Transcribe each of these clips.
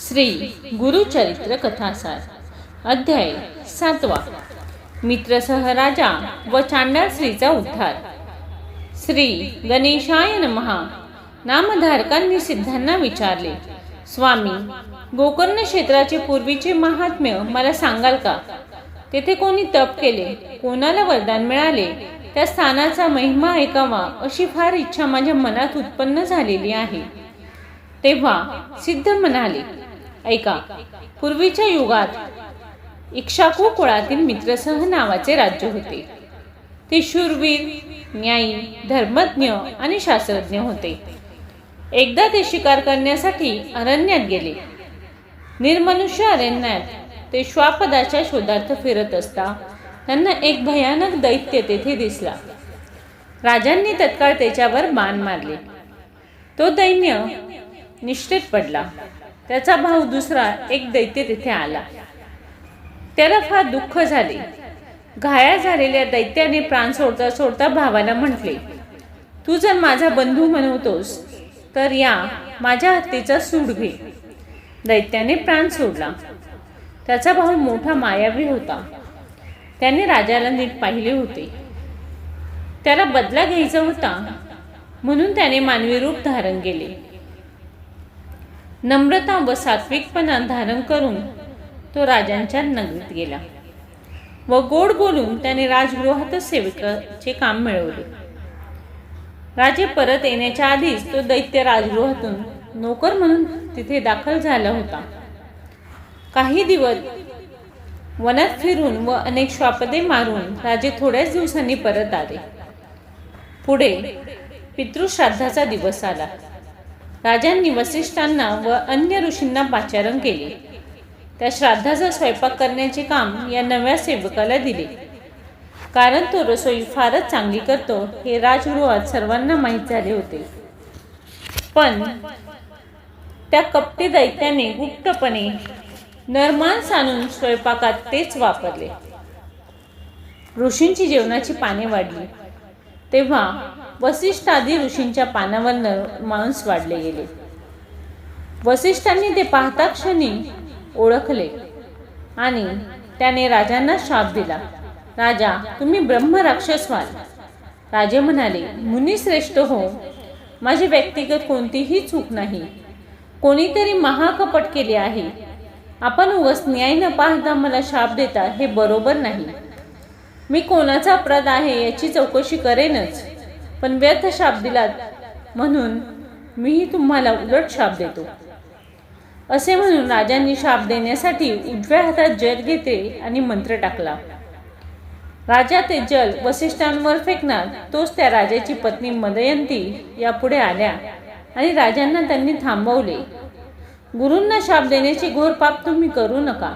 श्री गुरुचरित्र कथासार अध्याय सातवा. मित्रसह राजा व चांडाळ श्रीचा उद्धार. श्री गणेशाय नमहा नामधारकांनी सिद्धांना विचारले स्वामी गोकर्ण क्षेत्राचे पूर्वीचे महात्म्य मला सांगाल का? तेथे कोणी तप केले कोणाला वरदान मिळाले? त्या स्थानाचा महिमा ऐकावा अशी फार इच्छा माझ्या मनात उत्पन्न झालेली आहे. तेव्हा सिद्ध म्हणाले ऐका पूर्वीच्या युगात इक्षाकू कुळातील मित्रसह नावाचे राज्य होते. ते शूरवीर न्यायी धर्मज्ञ आणि शास्त्रज्ञ होते. एकदा ते शिकार करण्यासाठी अरण्यात गेले. निर्मनुष्य अरण्यात ते श्वापदाच्या शोधार्थ फिरत असता त्यांना एक भयानक दैत्य तेथे दिसला. राजांनी तत्काळ त्याच्यावर बाण मारले. तो दैन्य निष्ठेत पडला. त्याचा भाऊ दुसरा एक दैत्य तिथे आला. त्याला फार दुःख झाले. घाया झालेल्या दैत्याने प्राण सोडता सोडता भावाला म्हटले तू जर माझा बंधू म्हणवतोस तर या माझ्या हत्तीचा सूड घे. दैत्याने प्राण सोडला. त्याचा भाऊ मोठा मायावी होता. त्याने राजाला नीट पाहिले होते. त्याला बदला घ्यायचा होता म्हणून त्याने मानवी रूप धारण केले. नम्रता व सात्विकपणा धारण करून तो राजांच्या नगरीत गेला व गोड बोलून त्याने राजगृहातच सेवकाचे काम मिळवले. राजे परत येण्याच्या आधीच तो दैत्य राजगृहातून नोकर म्हणून तिथे दाखल झाला होता. काही दिवस वनात फिरून व अनेक श्वापदे मारून राजे थोड्याच दिवसांनी परत आले. पुढे पितृश्राद्धाचा दिवस आला. राजांनी वसिष्ठांना व अन्य ऋषींना पाचारण केले. त्या श्राद्धाचा स्वयंपाक करण्याचे काम या नव्या सेवकाला दिले. कारण तो रसोई फारच चांगली करतो हे राजगृहात सर्वांना माहीत झाले होते. पण त्या कपटी दैत्याने गुप्तपणे नरमांस आणून स्वयंपाकात तेच वापरले. ऋषींची जेवणाची पाने वाढली. तेव्हा वसिष्ठ आदी ऋषींच्या पानावर मांस वाढले गेले. वसिष्ठांनी ते पाहता क्षणी ओळखले आणि त्याने राजांना शाप दिला. राजा तुम्ही ब्रह्म राक्षस व्हाल. राजे म्हणाले मुनी श्रेष्ठ हो माझी व्यक्तिगत कोणतीही चूक नाही. कोणीतरी महाकपट केले आहे. आपण उगस न्याय न पाहता मला शाप देता हे बरोबर नाही. मी कोणाचा अपराध आहे याची चौकशी करेनच. पण व्यर्थ शाप दिलात. म्हणून मीही तुम्हाला उलट शाप देतो. असे म्हणून राजांनी शाप देण्यासाठी उजव्या हातात जल घेते आणि मंत्र टाकला. राजा ते जल वसिष्ठांवर फेकणार तोच त्या राजाची पत्नी मदयंती यापुढे आल्या आणि राजांना त्यांनी थांबवले. गुरूंना शाप देण्याची घोर पाप तुम्ही करू नका.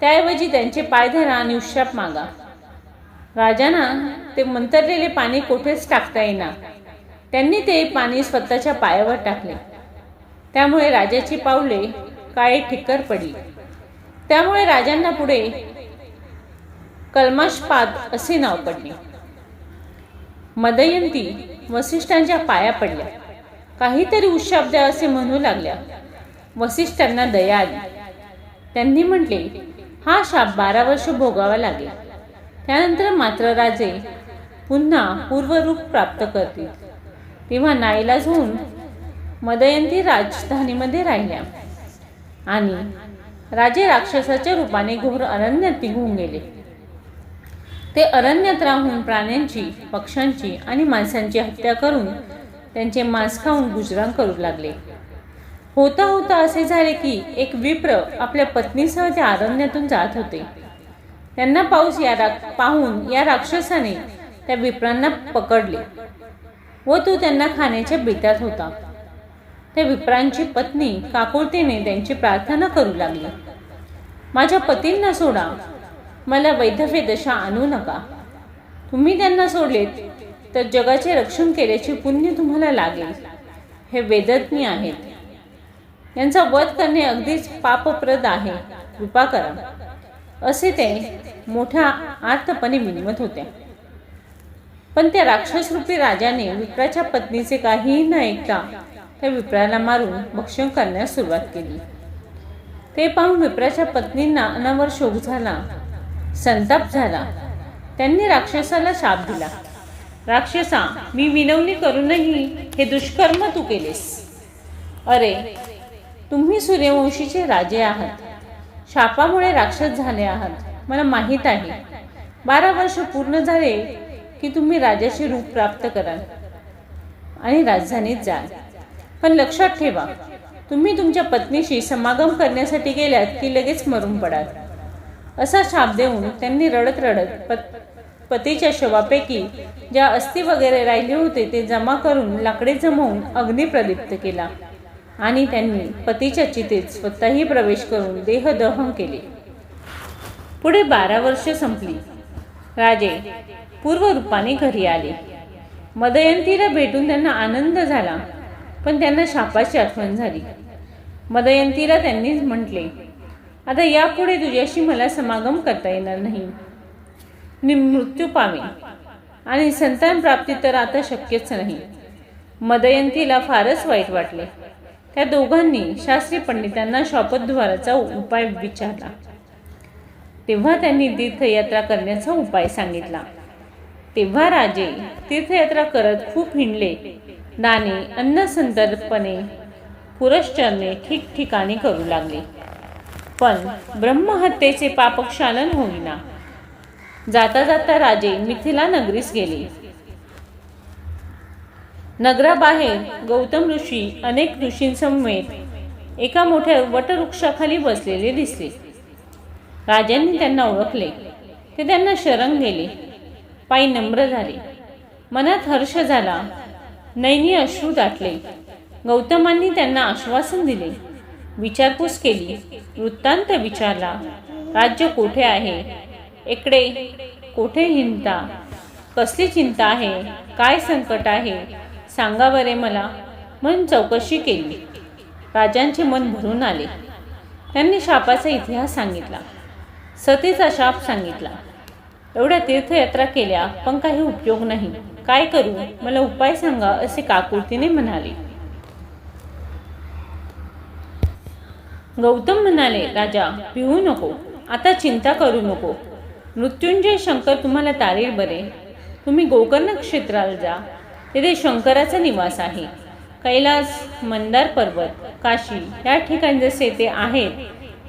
त्याऐवजी त्यांचे पाय धरा आणि उशाप मागा. राजांना ते मंतरलेले पाणी कोठेच टाकता येणार त्यांनी ते पाणी स्वतःच्या पायावर टाकले. त्यामुळे राजाची पावले काळे ठिक्कर पडली. त्यामुळे राजांना पुढे कलमाशपाद असे नाव पडले. मदयंती वसिष्ठांच्या पाया पडल्या. काहीतरी उशाब द्या असे म्हणू लागल्या. वसिष्ठांना दया आली. त्यांनी म्हटले हा शाप बारा वर्ष भोगावा लागेल. त्यानंतर मात्र राजे पुन्हा पूर्वरूप प्राप्त करतील. तेव्हा नाईलाज होऊन मदयंती राजधानीमध्ये राहिल्या. आणि राजे राक्षसाच्या रूपाने घोर अरण्यात निघून गेले. ते अरण्यात राहून प्राण्यांची पक्ष्यांची आणि माणसांची हत्या करून त्यांचे मांस खाऊन गुजराण करू लागले. होता होता असे झाले की एक विप्र आपल्या पत्नीसह त्या अरण्यातून जात होते. त्यांना पाऊस या रा पाहून या राक्षसाने त्या विप्रांना पकडले व तो त्यांना खाण्याच्या बेतात होता. त्या विप्रांची पत्नी काकुळतेने त्यांची प्रार्थना करू लागली. माझ्या पतींना सोडा. मला वैधव्य दशा आणू नका. तुम्ही त्यांना सोडलेत तर जगाचे रक्षण केल्याचे पुण्य तुम्हाला लागेल. हे वेदज्ञ आहेत. यांचा वध करणे अगदीच पापप्रद आहे. कृपा करा. असे ते मोठ्या आर्तपणे विनवत होत्या पण त्या राक्षसरूपी राजाने विप्राच्या पत्नीचे काहीही न ऐकता त्या विप्राला मारून भक्षण करण्यास सुरुवात केली. ते पाहून विप्राच्या पत्नींना अनावर शोक झाला संताप झाला. त्यांनी राक्षसाला शाप दिला. राक्षसा मी विनवणी करूनही हे दुष्कर्म तू केलेस. अरे तुम्ही सूर्यवंशीचे राजे आहात. शापामुळे राक्षस झाले आहात. मला माहीत आहे. बारा वर्ष पूर्ण झाले की तुम्ही राजाचे रूप प्राप्त कराल आणि राजधानीत जाल. पण लक्षात ठेवा तुम्ही तुमच्या पत्नीशी समागम करण्यासाठी गेल्यात की लगेच मरून पडाल. असा शाप देऊन त्यांनी रडत रडत पत पतीच्या शवापैकी ज्या अस्थि वगैरे राहिले होते ते जमा करून लाकडे जमवून अग्नी प्रदीप्त केला आणि त्यांनी पतीच्या चितेत स्वतःही प्रवेश करून देहदहन केले. पुढे बारा वर्ष संपली. राजे पूर्वरूपाने घरी आले. मदयंतीला भेटून त्यांना आनंद झाला पण त्यांना शापाची आठवण झाली. मदयंतीला त्यांनीच म्हटले आता यापुढे तुझ्याशी मला समागम करता येणार नाही. मी मृत्यू पावे आणि संतान प्राप्ती तर आता शक्यच नाही. मदयंतीला फारच वाईट वाटले. त्या दोघांनी शास्त्री पंडितांना शॉपद्वाराचा उपाय विचारला. तेव्हा त्यांनी तीर्थयात्रा करण्याचा उपाय सांगितला. तेव्हा राजे तीर्थयात्रा करत खूप हिंडले. दाने अन्नसंदर्पणे पुरश्चरणे ठिकठिकाणी करू लागले. पण ब्रह्महत्येचे पापक्षालन होईना. जाता जाता राजे मिथिला नगरीस गेले. नगराबाहेर गौतम ऋषी अनेक ऋषींसमवेत एका मोठ्या वटवृक्षाखाली बसलेले दिसले. राजांनी त्यांना ओळखले. ते त्यांना शरण गेले. पायी नम्र झाले. मनात हर्ष झाला. नैनी अश्रू दाटले. गौतमांनी त्यांना आश्वासन दिले. विचारपूस केली. वृत्तांत विचारला. राज्य कोठे आहे? इकडे. कोठे हिंता कसली चिंता आहे? काय संकट आहे? सांगा बरे मला. मन चौकशी केली. राजांचे मन भरून आले. त्यांनी शापाचा इतिहास सांगितला. सतीचा शाप सांगितला. एवढ्या तीर्थयात्रा केल्या पण काही उपयोग नाही. काय करू? मला उपाय सांगा असे काकुळतीने म्हणाले. गौतम म्हणाले राजा पिऊ नको. आता चिंता करू नको. मृत्युंजय शंकर तुम्हाला तारीर बरे. तुम्ही गोकर्ण क्षेत्राला जा. तेथे शंकराचा निवास आहे. कैलास मंदार पर्वत काशी या ठिकाणी जसे ते आहेत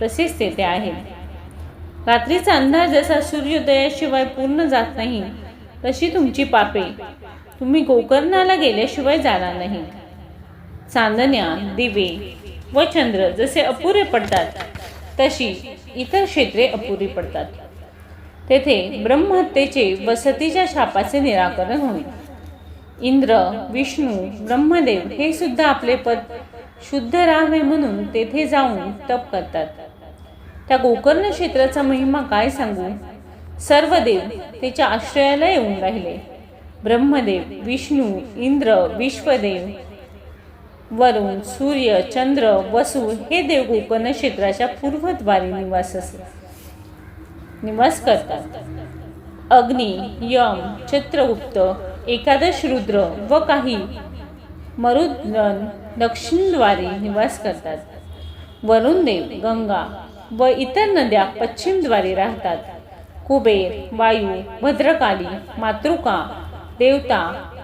तसेच तेथे आहेत. रात्रीचा अंधार जसा सूर्योदयाशिवाय पूर्ण जात नाही तशी तुमची पापे. तुम्ही गोकर्णाला गेल्याशिवाय जाणार नाही. चांदण्या दिवे व चंद्र जसे अपुरे पडतात तशी इतर क्षेत्रे अपुरी पडतात. तेथे ब्रह्महत्येचे व सतीच्या शापाचे निराकरण होईल इंद्र विष्णू ब्रह्मदेव हे सुद्धा आपले पद शुद्ध राहावे म्हणून तेथे जाऊन तप करतात. त्या गोकर्ण क्षेत्राचा महिमा काय सांगू सर्व देव त्याच्या आश्रयाला येऊन राहिले. ब्रह्मदेव विष्णू इंद्र विश्वदेव वरुण सूर्य चंद्र वसू हे देव गोकर्ण क्षेत्राच्या पूर्वद्वारे निवास निवास करतात. अग्नी यम चित्रगुप्त एकादश रुद्र व काही मरुदन दक्षिणद्वारे निवास करतात. वरुणदेव गंगा व इतर नद्या पश्चिमद्वारे राहतात. कुबेर वायू भद्रकाली मातृका देवता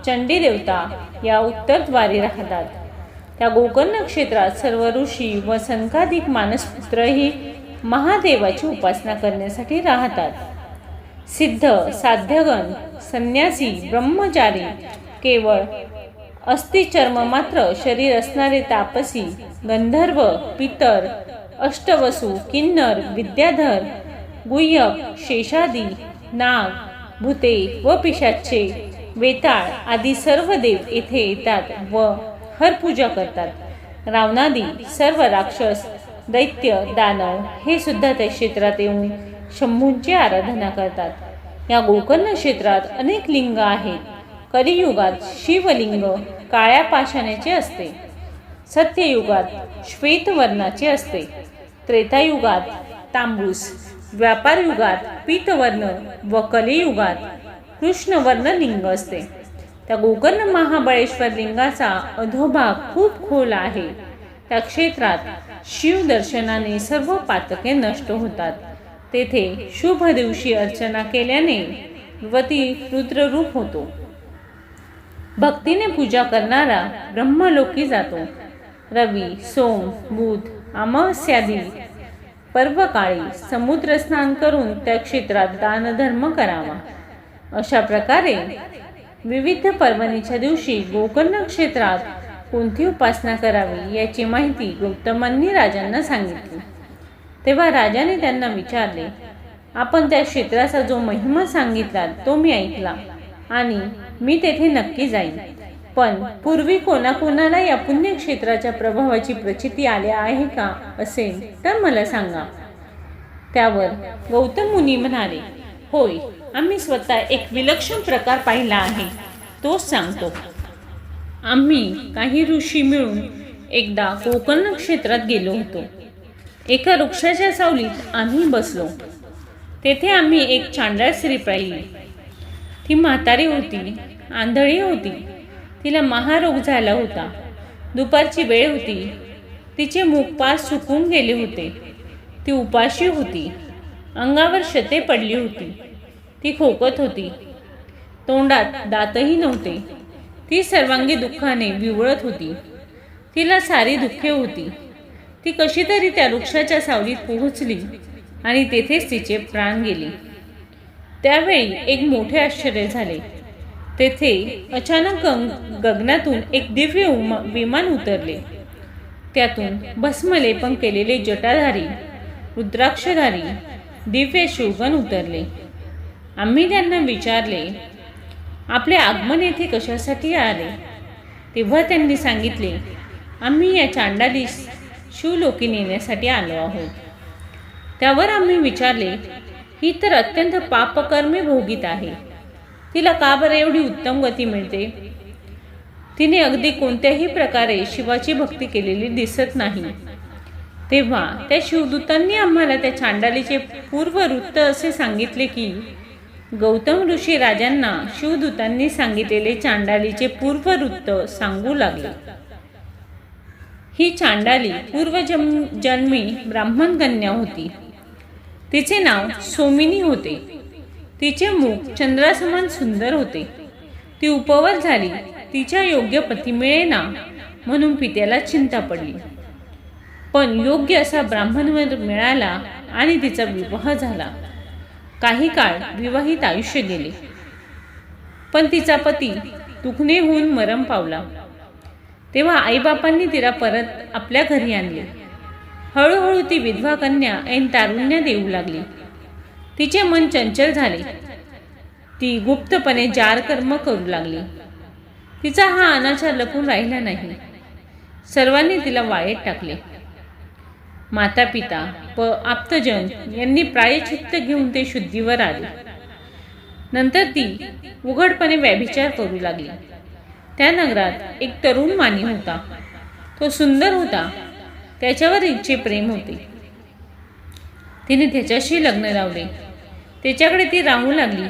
चंडी देवता या उत्तरद्वारे राहतात. त्या गोकर्ण क्षेत्रात सर्व ऋषी व संघाधिक मानसपुत्रही महादेवाची उपासना करण्यासाठी राहतात. सिद्ध साध्यगण संन्यासी ब्रह्मचारी केवळ अस्थिचर्म मात्र शरीर असणारे तापसी गंधर्व पितर अष्टवसू किन्नर विद्याधर गुह्यक शेषादी नाग भूते व पिशाचे वेताळ आदी सर्व देव येथे येतात व हरपूजा करतात. रावणादी सर्व राक्षस दैत्य दानव हे सुद्धा त्या क्षेत्रात येऊन शंभूंची आराधना करतात. या गोकर्ण क्षेत्रात अनेक लिंग आहेत. कलियुगात शिवलिंग काळ्या पाषाणाचे असते. सत्ययुगात श्वेतवर्णाचे असते. त्रेतायुगात तांबूस व्यापार युगात पीतवर्ण व कलियुगात कृष्णवर्ण लिंग असते. त्या गोकर्ण महाबळेश्वर लिंगाचा अधोभाग खूप खोल आहे. त्या क्षेत्रात शिवदर्शनाने सर्व पातके नष्ट होतात. तेथे शुभ दिवशी अर्चना केल्याने वती रुद्ररूप होतो. भक्तीने पूजा करणारा ब्रह्मलोकी जातो. रवी सोम बुध अमावस्यादी पर्वकाळी समुद्र स्नान करून त्या क्षेत्रात दानधर्म करावा. अशा प्रकारे विविध पर्वणीच्या दिवशी गोकर्ण क्षेत्रात कोणती उपासना करावी याची माहिती गौतमांनी राजांना सांगितली. तेव्हा राजाने त्यांना विचारले आपण त्या क्षेत्राचा जो महिमा सांगितला तो मी ऐकला आणि मी तेथे नक्की जाईन. पण पूर्वी कोणाकोणाला या पुण्यक्षेत्राच्या प्रभावाची प्रचिती आल्या आहे का असेल तर मला सांगा. त्यावर गौतम मुनी म्हणाले होय आम्ही स्वतः एक विलक्षण प्रकार पाहिला आहे. तोच सांगतो आम्ही काही ऋषी मिळून एकदा कोकण क्षेत्रात गेलो होतो. एका वृक्षाच्या सावलीत आम्ही बसलो. तेथे आम्ही एक चांडाळ स्त्री पाहिली. ती म्हातारी होती आंधळी होती. तिला महारोग झाला होता. दुपारची वेळ होती. तिचे मुखपास सुकून गेले होते. ती उपाशी होती. अंगावर शते पडली होती. ती खोकत होती. तोंडात दातही नव्हते. ती सर्वांगी दुःखाने विवळत होती. तिला सारी दुःखे होती. ती कशी तरी त्या वृक्षाच्या सावलीत पोहोचली आणि तेथेच तिचे प्राण गेले. त्यावेळी एक मोठे आश्चर्य झाले. तेथे अचानक गगनातून एक दिव्य विमान उतरले. त्यातून भस्मलेपन केलेले जटाधारी रुद्राक्षधारी दिव्य शिवगण उतरले. आम्ही त्यांना विचारले आपले आगमन येथे कशासाठी आले? तेव्हा त्यांनी सांगितले आम्ही या चांडालीस शिवलोकी नेण्यासाठी आलो आहोत. त्यावर आम्ही विचारले ही तर अत्यंत पापकर्मी भोगीत आहे. तिला का बरं एवढी उत्तम गती मिळते? तिने अगदी कोणत्याही प्रकारे शिवाची भक्ती केलेली दिसत नाही. तेव्हा त्या शिवदूतांनी आम्हाला त्या चांडालीचे पूर्ववृत्त असे सांगितले की गौतम ऋषी राजांना शिवदूतांनी सांगितलेले चांडालीचे पूर्ववृत्त सांगू लागले. ही चांडाली पूर्वजम जन्मी ब्राह्मण कन्या होती. तिचे नाव सोमिनी होते. तिचे मुख चंद्रासमान सुंदर होते. ती उपवर झाली तिच्या योग्य पती मिळेना म्हणून पित्याला चिंता पडली. पण योग्य असा ब्राह्मणवर मिळाला आणि तिचा विवाह झाला. काही काळ विवाहित आयुष्य गेले. पण तिचा पती दुखणे होऊन मरण पावला. तेव्हा आईबापांनी तिला परत आपल्या घरी आणले. हळूहळू ती विधवा कन्या ऐन तारुण्य देऊ लागली. तिचे मन चंचल झाले. ती गुप्तपणे जार कर्म करू लागली. तिचा हा अनाचार लपून राहिला नाही. सर्वांनी तिला वाळेत टाकले. माता पिता व आप्तजन यांनी प्रायचित्त घेऊन ते शुद्धीवर आले. नंतर ती उघडपणे व्यभिचार करू लागली. त्या नगरात एक तरुण मानी होता. तो सुंदर होता. त्याच्यावर इच्छे प्रेम होते. तिने त्याच्याशी लग्न लावले. त्याच्याकडे ती राहू लागली.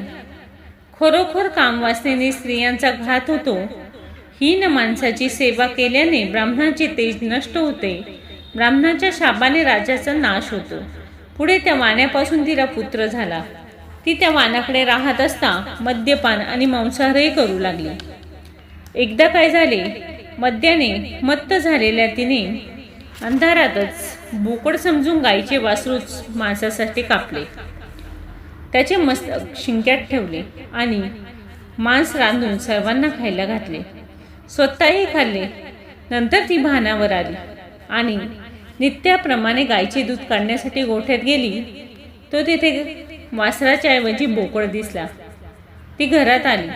खरोखर कामवासनेने स्त्रियांचा घात होतो. हीन माणसाची सेवा केल्याने ब्राह्मणाचे तेज नष्ट होते. ब्राह्मणाच्या शापाने राजाचा नाश होतो. पुढे त्या वाण्यापासून तिला पुत्र झाला. ती त्या वानाकडे राहत असता मद्यपान आणि मांसाहारही करू लागली. एकदा काय झाले? मद्याने मत्त झालेल्या तिने अंधारातच बोकड समजून गायीचे वासरूच मांसासाठी कापले. त्याचे मस्तक शिंक्यात ठेवले आणि मांस रांधून सर्वांना खायला घातले. स्वतःही खाल्ले. नंतर ती भानावर आली आणि नित्याप्रमाणे गायीचे दूध काढण्यासाठी गोठ्यात गेली. तो तिथे वासराच्या ऐवजी बोकड दिसला. ती घरात आली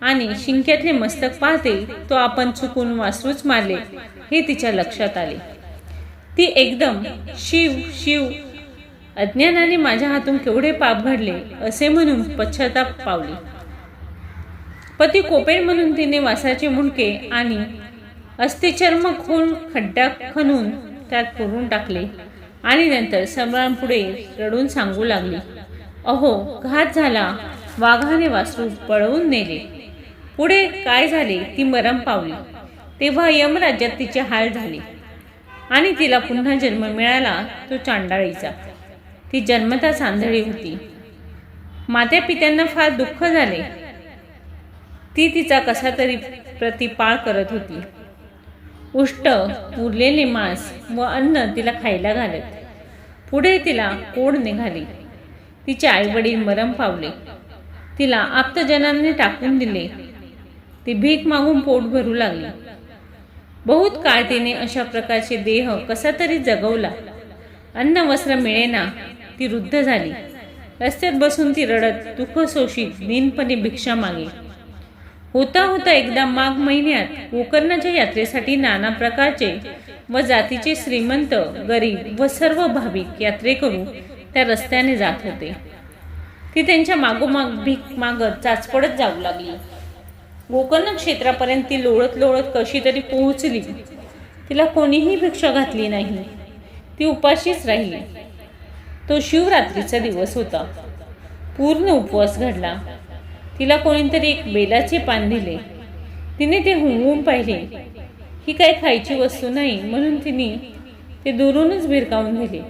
आणि शिंक्यातले मस्तक पाहते तो आपण चुकून वासरूच मारले हे तिच्या लक्षात आले. ती एकदम शिव शिव अज्ञानाने माझ्या हातून केवढे पाप घडले असे म्हणून पश्चाताप पावली. पती कोपेड म्हणून तिने वासाचे मुंडके आणि अस्थिचर्म खून खड्डा खणून त्यात पुरून टाकले आणि नंतर सम्रांपुढे रडून सांगू लागली अहो घात झाला. वाघाने वासरू पळवून नेले. पुढे काय झाले ती मरम पावली. तेव्हा यमराज्यात तिचे हाल झाले आणि तिला पुन्हा जन्म मिळाला तो चांडाळीचा. ती जन्मता आंधळी होती. मात्या पित्यांना फार दुःख झाले. ती तिचा कसा तरी प्रतिपाळ करत होती. उष्ट उरलेले मांस व अन्न तिला खायला घालत. पुढे तिला कोड निघाली. तिचे आईवडील मरम पावले. तिला आप्तजनांनी टाकून दिले. ती भीक मागून पोट भरू लागली. बहुत काळ तिने अशा प्रकारचे देह कसा तरी जगवला. अन्न वस्त्र मिळेना. ती वृद्ध झाली. रस्त्यात बसून ती रडत दुःख सोशीत दीनपणे भिक्षा मागे. होता होता एकदा माघ महिन्यात गोकर्णाच्या यात्रेसाठी नाना प्रकारचे व जातीचे श्रीमंत गरीब व सर्व भाविक यात्रेकरू त्या रस्त्याने जात होते. ती त्यांच्या मागोमाग भीक मागत चाचपडत जाऊ लागली. गोकर्ण क्षेत्रापर्यंत ती लोळत लोळत कशी तरी पोहोचली. तिला कोणीही भिक्षा घातली नाही. ती उपाशीच राहिली. तो शिवरात्रीचा दिवस होता. पूर्ण उपवास घडला. तिला कोणीतरी एक बेलाचे पान दिले. तिने ते हुंगवून पाहिले. ही काय खायची वस्तू नाही म्हणून तिने ते दुरूनच भिरकावून दिले.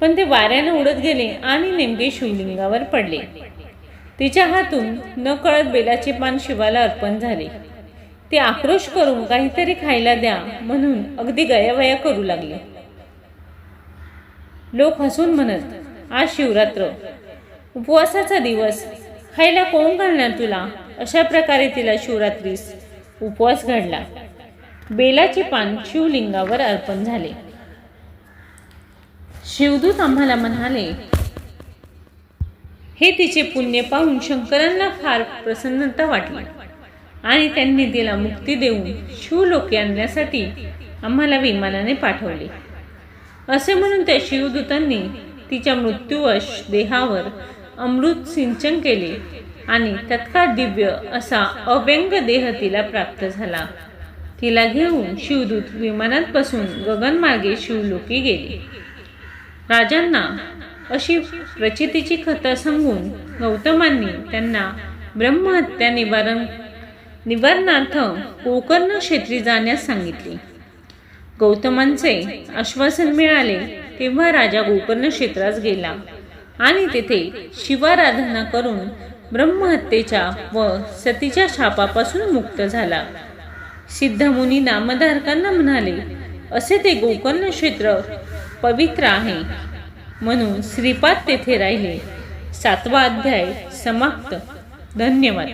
पण ते वाऱ्यानं उडत गेले आणि नेमके शिवलिंगावर पडले. तिच्या हातून न कळत बेलाचे पान शिवाला अर्पण झाले. ते आक्रोश करून काहीतरी खायला द्या म्हणून अगदी गयावया करू लागले. लोक हसून म्हणत आज शिवरात्र. उपवासाचा दिवस. खायला कोण घालणार तुला? अशा प्रकारे तिला शिवरात्रीस उपवास घडला. बेलाचे पान शिवलिंगावर अर्पण झाले. शिवदूत आम्हाला म्हणाले हे तिचे पुण्य पाहून शंकरांना फार प्रसन्नता वाटली आणि त्यांनी तिला मुक्ती देऊन शिवलोके आणण्यासाठी आम्हाला विमानाने पाठवले. असे म्हणून त्या शिवदूतांनी तिच्या मृत्यूवश देहावर अमृत सिंचन केले आणि तत्काळ दिव्य असा अव्यंग देह तिला प्राप्त झाला. तिला घेऊन शिवदूत विमानात बसून गगनमार्गे शिवलोकी गेले. राजांना अशी प्रचितीची कथा सांगून गौतमांनी त्यांना ब्रह्महत्या निवारण निवारणार्थ गोकर्ण क्षेत्री जाण्यास सांगितले. गौतमांचे आश्वासन मिळाले तेव्हा राजा गोकर्ण क्षेत्रास गेला. आणि तेथे शिवाराधना करून ब्रह्महत्येच्या व सतीच्या शापापासून मुक्त झाला. सिद्धमुनी नामधारकांना म्हणाले असे ते गोकर्ण क्षेत्र पवित्र आहे. म्हणून श्रीपाद तेथे राहिले. सातवा अध्याय समाप्त. धन्यवाद.